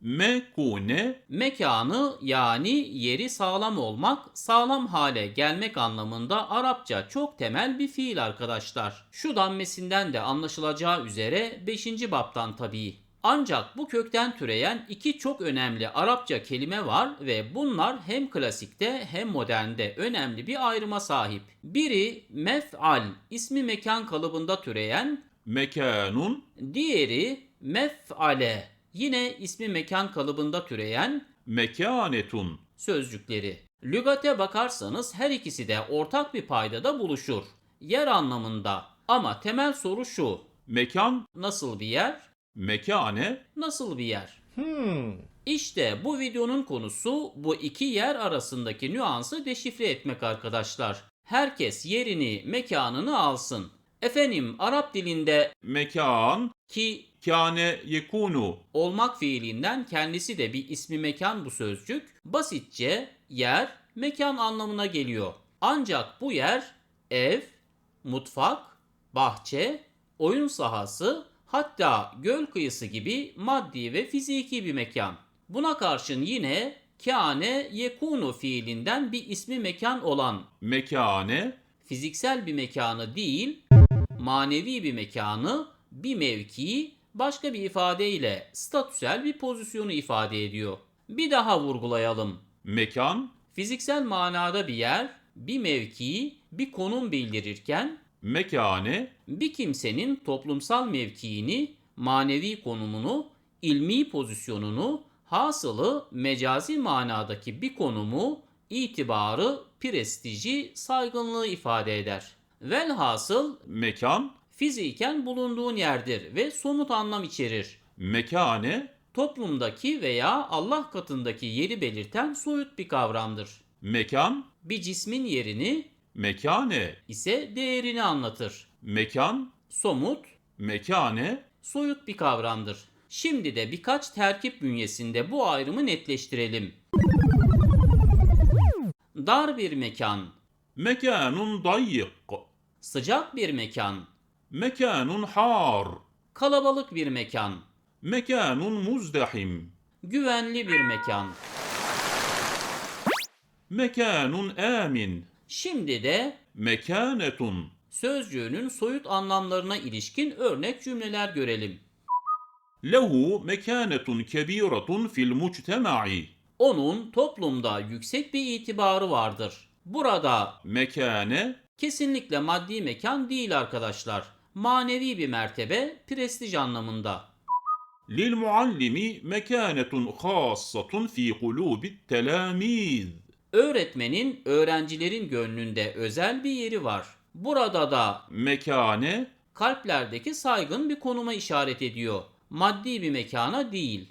mekune, Mekanı yani yeri sağlam olmak, sağlam hale gelmek anlamında Arapça çok temel bir fiil arkadaşlar. Şu dammesinden de anlaşılacağı üzere 5. baptan tabii. Ancak bu kökten türeyen iki çok önemli Arapça kelime var ve bunlar hem klasikte hem modernde önemli bir ayrıma sahip. Biri mef'al ismi mekan kalıbında türeyen, mekanun, diğeri mef'ale yine ismi mekan kalıbında türeyen mekanetun, sözcükleri. Lügate bakarsanız her ikisi de ortak bir paydada buluşur. Yer anlamında. Ama temel soru şu. mekan, Nasıl bir yer? mekane, Nasıl bir yer? Hmm. İşte bu videonun konusu bu iki yer arasındaki nüansı deşifre etmek arkadaşlar. Herkes yerini, mekanını alsın. Efendim Arap dilinde mekan, ki kâne yekunu, olmak fiilinden kendisi de bir ismi mekan bu sözcük. Basitçe yer, mekan anlamına geliyor. Ancak bu yer ev, mutfak, bahçe, oyun sahası, hatta göl kıyısı gibi maddi ve fiziki bir mekan. Buna karşın yine kâne yekunu fiilinden bir ismi mekan olan mekane, fiziksel bir mekanı değil, manevi bir mekanı, bir mevkii, başka bir ifadeyle statüsel bir pozisyonu ifade ediyor. Bir daha vurgulayalım. mekan, Fiziksel manada bir yer, bir mevkii, bir konum bildirirken mekane, bir kimsenin toplumsal mevkiini, manevi konumunu, ilmi pozisyonunu, hasılı mecazi manadaki bir konumu, itibarı, prestiji, saygınlığı ifade eder. Velhasıl mekan, fiziken bulunduğun yerdir ve somut anlam içerir. mekane, Toplumdaki veya Allah katındaki yeri belirten soyut bir kavramdır. mekan, Bir cismin yerini mekane, ise değerini anlatır. mekan, Somut, mekane, soyut bir kavramdır. Şimdi de birkaç terkip bünyesinde bu ayrımı netleştirelim. Dar bir mekan, mekanun dayyık, sıcak bir mekan, mekanun har, kalabalık bir mekan, mekanun muzdahim, güvenli bir mekan. mekanun amin, Şimdi de mekanetun, sözcüğünün soyut anlamlarına ilişkin örnek cümleler görelim. lehu mekanetun kebiratun fil muctema'i, Onun toplumda yüksek bir itibarı vardır. Burada mekane, kesinlikle maddi mekan değil arkadaşlar. Manevi bir mertebe, prestij anlamında. للمعلم مكانة خاصة في قلوب التلاميذ Öğretmenin öğrencilerin gönlünde özel bir yeri var. Burada da mekane, kalplerdeki saygın bir konuma işaret ediyor. Maddi bir mekana değil.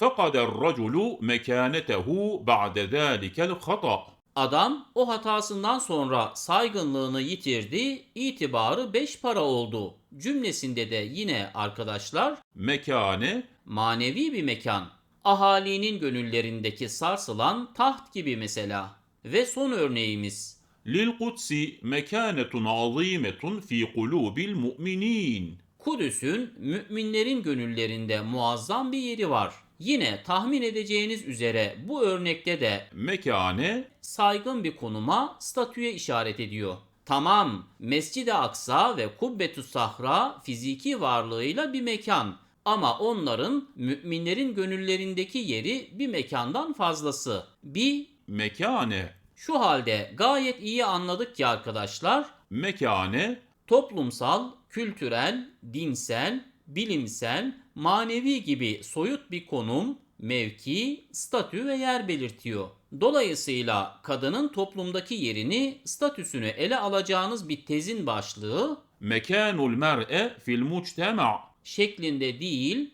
فقد الرجل مكانته بعد ذلك الخطأ Adam o hatasından sonra saygınlığını yitirdi, itibarı beş para oldu. Cümlesinde de yine arkadaşlar mekane manevi bir mekan. Ahalinin gönüllerindeki sarsılan taht gibi mesela. Ve son örneğimiz. Lil Kudsi mekânetun azîmetun fî kulûbil mu'minîn. Kudüs'ün müminlerin gönüllerinde muazzam bir yeri var. Yine tahmin edeceğiniz üzere bu örnekte de mekane, saygın bir konuma, statüye işaret ediyor. Tamam, Mescid-i Aksa ve Kubbetü Sahra fiziki varlığıyla bir mekan. Ama onların müminlerin gönüllerindeki yeri bir mekandan fazlası. Bir mekane, şu halde gayet iyi anladık ki arkadaşlar, mekane, toplumsal, kültürel, dinsel, bilimsel, manevi gibi soyut bir konum, mevki, statü ve yer belirtiyor. Dolayısıyla kadının toplumdaki yerini, statüsünü ele alacağınız bir tezin başlığı Mekanul mer'e fil muctema şeklinde değil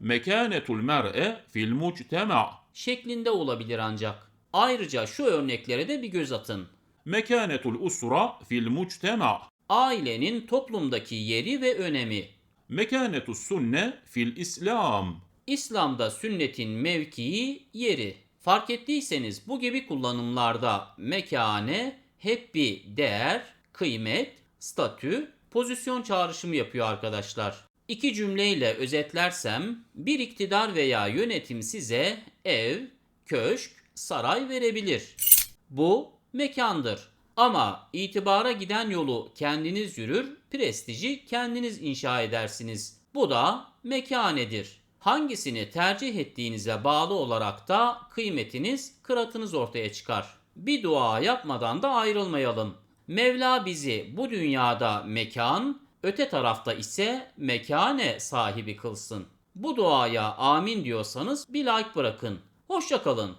Mekanetul mer'e fil muctema şeklinde olabilir ancak. Ayrıca şu örneklere de bir göz atın. Mekanetul usra fil muctema ailenin toplumdaki yeri ve önemi. Mekanetu sünne fil İslam. İslam'da sünnetin mevkii yeri. Fark ettiyseniz bu gibi kullanımlarda mekane hep bir değer, kıymet, statü, pozisyon çağrışımı yapıyor arkadaşlar. İki cümleyle özetlersem bir iktidar veya yönetim size ev, köşk, saray verebilir. Bu mekandır. Ama itibara giden yolu kendiniz yürür, prestiji kendiniz inşa edersiniz. Bu da mekanedir. Hangisini tercih ettiğinize bağlı olarak da kıymetiniz, kıratınız ortaya çıkar. Bir dua yapmadan da ayrılmayalım. Mevla bizi bu dünyada mekan, öte tarafta ise mekane sahibi kılsın. Bu duaya amin diyorsanız bir like bırakın. Hoşça kalın.